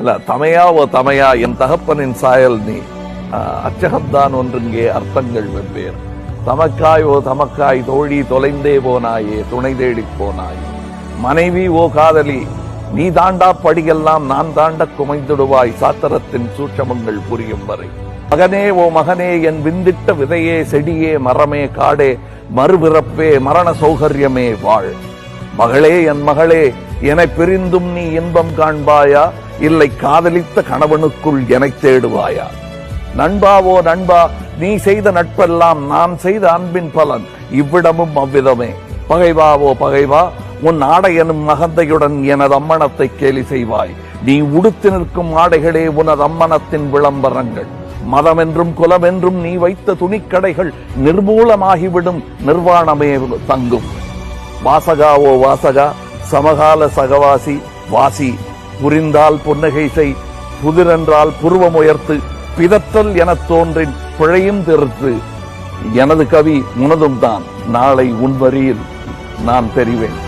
இல்ல தமையா ஓ தமையா என் தகப்பனின் சாயல் நீ. அச்சகம்தான் ஒன்றுங்கே அர்த்தங்கள் வெவ்வேறு. தமக்காய் ஓ தமக்காய் தோழி தொலைந்தே போனாயே துணை தேடிப் போனாய். மனைவி ஓ காதலி நீ தாண்டா படியெல்லாம் நான் தாண்ட குமைந்திடுவாய் சாத்திரத்தின் சூட்சமங்கள் புரியும் வரை. மகனே ஓ மகனே என் விந்திட்ட விதையே செடியே மரமே காடே மறுபிறப்பே மரண சௌகரியமே வாழ். மகளே என் மகளே என பிரிந்தும் நீ இன்பம் காண்பாயா? இல்லை காதலித்த கணவனுக்குள் எனத் தேடுவாயா? நண்பாவோ நண்பா நீ செய்த நட்பெல்லாம் நான் செய்த அன்பின் பலன். இவ்விடமும் அவ்விதமே. பகைவாவோ பகைவா உன் ஆடை எனும் மகந்தையுடன் எனது அம்மணத்தை கேலி செய்வாய். நீ உடுத்து நிற்கும் ஆடைகளே உனது அம்மணத்தின் விளம்பரங்கள். மதமென்றும் குலமென்றும் நீ வைத்த துணிக்கடைகள் நிர்மூலமாகிவிடும் நிர்வாணமே தங்கும். வாசகாவோ வாசகா சமகால சகவாசி வாசி புரிந்தால் புன்னகை செய் புதிரென்றால் புருவம் உயர்த்து பிதற்றல் எனத் தோன்றின் பிழையும் திருத்து. எனது கவி உனதும் தான் நாளை உன் வரியில் நான் தெரிவேன்.